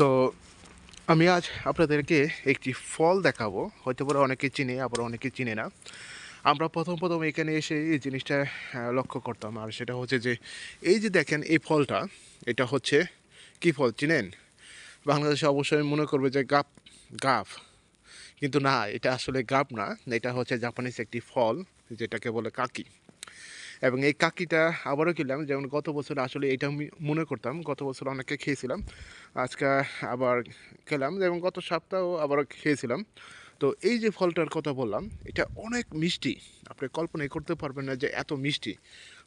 তো আমি আজ আপনাদেরকে একটি ফল দেখাবো। হয়তো পারে অনেকে চিনে, আবার অনেকে চিনে না। আমরা প্রথম প্রথম এখানে এসে এই জিনিসটা লক্ষ্য করতাম। আর সেটা হচ্ছে যে, এই যে দেখেন এই ফলটা, এটা হচ্ছে কি ফল চিনেন? বাংলাদেশে অবশ্যই মনে করবে যে গাপ গাফ কিন্তু না, এটা আসলে গাপ না। এটা হচ্ছে জাপানিজ একটি ফল, যেটাকে বলে কাকি। এবং এই কাকিটা আবারও কিনলাম, যেমন গত বছর আসলে এটা মনে করতাম, গত বছর অনেকে খেয়েছিলাম, আজকে আবার খেলাম এবং গত সপ্তাহেও আবার খেয়েছিলাম। তো এই যে ফলটার কথা বললাম, এটা অনেক মিষ্টি, আপনি কল্পনাই করতে পারবেন না যে এত মিষ্টি।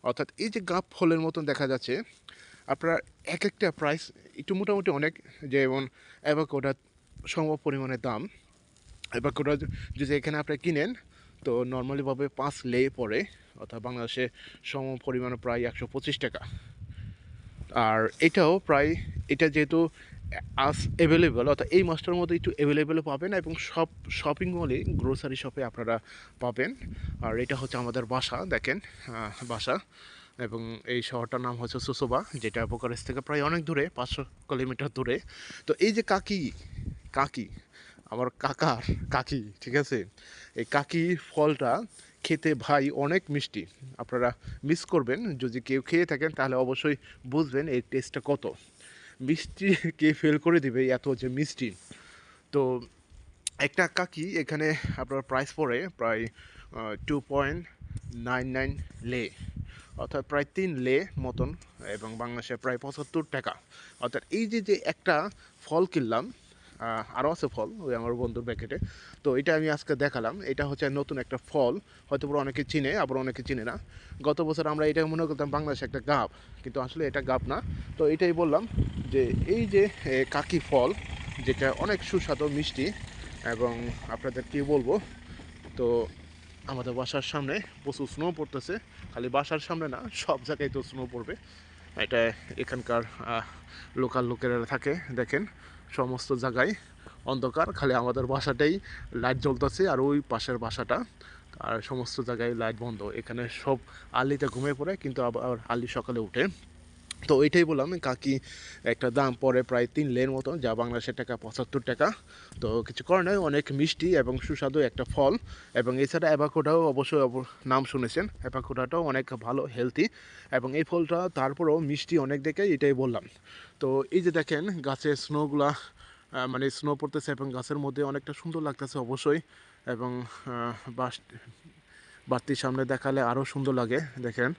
অর্থাৎ এই যে গাপ ফলের মতন দেখা যাচ্ছে, আপনার এক একটা প্রাইস একটু মোটামুটি অনেক, যেমন অ্যাভাকোডা সম পরিমাণে দাম। অ্যাভাকোডা যদি এখানে আপনি কিনেন তো নর্মালিভাবে পাঁচ লে পড়ে, অর্থাৎ বাংলাদেশে সম পরিমাণে প্রায় একশো পঁচিশ টাকা। আর এটাও প্রায়, এটা যেহেতু আস অ্যাভেলেবেল অর্থাৎ এই মাসটার মধ্যে একটু অ্যাভেলেবেল পাবেন এবং সব শপিং মলে গ্রোসারি শপে আপনারা পাবেন। আর এটা হচ্ছে আমাদের বাসা, দেখেন বাসা। এবং এই শহরটার নাম হচ্ছে সুসোবা, যেটা বোকারেস থেকে প্রায় অনেক দূরে, পাঁচশো কিলোমিটার দূরে। তো এই যে কাকি কাকি আমার কাকার কাকি, ঠিক আছে? এই কাকি ফলটা খেতে ভাই অনেক মিষ্টি। আপনারা মিস করবেন, যদি কেউ খেয়ে থাকেন তাহলে অবশ্যই বুঝবেন এই টেস্টটা কত। মিষ্টি কে ফেল করে দিবে এত যে মিষ্টি। তো একটা কাকি এখানে আপনার প্রাইস পড়ে প্রায় টু পয়েন্ট নাইন নাইন লে, অর্থাৎ প্রায় তিন লে মতন, এবং বাংলাদেশে প্রায় পঁচাত্তর টাকা। অর্থাৎ এই যে যে একটা ফল কিনলাম আরও আছে ফল ওই আমার বন্ধুর প্যাকেটে তো এটা আমি আজকে দেখালাম। এটা হচ্ছে নতুন একটা ফল। হয়তো অনেকে চিনে, আবার অনেকে চিনে না। গত বছর আমরা এটা মনে করতাম বাংলাদেশে একটা গাব, কিন্তু আসলে এটা গাব না। তো এটাই বললাম যে এই যে কাকি ফল, যেটা অনেক সুস্বাদু, মিষ্টি, এবং আপনাদের কী বলব, তো আমাদের বাসার সামনে প্রচুর স্নো পড়তেছে। খালি বাসার সামনে না, সব জায়গায় তো স্নো পড়বে। এটা এখানকার লোকাল লোকেরা থাকে, দেখেন। সমস্ত জায়গায় অন্ধকার, খালি আমাদের বাসাটাই লাইট জ্বলতেছে আর ওই পাশের বাসাটা। আর সমস্ত জায়গায় লাইট বন্ধ। এখানে সব আলিতে ঘুমিয়ে পড়ে, কিন্তু আবার আলি সকালে উঠে। তো ওইটাই বললাম, কাকি একটা দাম পড়ে প্রায় তিন লের মতো যা বাংলাদেশের টাকা পঁচাত্তর টাকা। তো কিছু করে নয় অনেক মিষ্টি এবং সুস্বাদু একটা ফল। এবং এছাড়া অ্যাভাকোডাও অবশ্যই অব- নাম শুনেছেন, অ্যাভাকোডাটাও অনেক ভালো হেলদি এবং এই ফলটা তারপরেও মিষ্টি অনেক দেখে এটাই বললাম। তো এই যে দেখেন গাছের স্নোগুলা মানে স্নো পড়তেছে এবং গাছের মধ্যে অনেকটা সুন্দর লাগতেছে অবশ্যই। এবং বাস বাড়তির সামনে দেখালে আরও সুন্দর লাগে, দেখেন।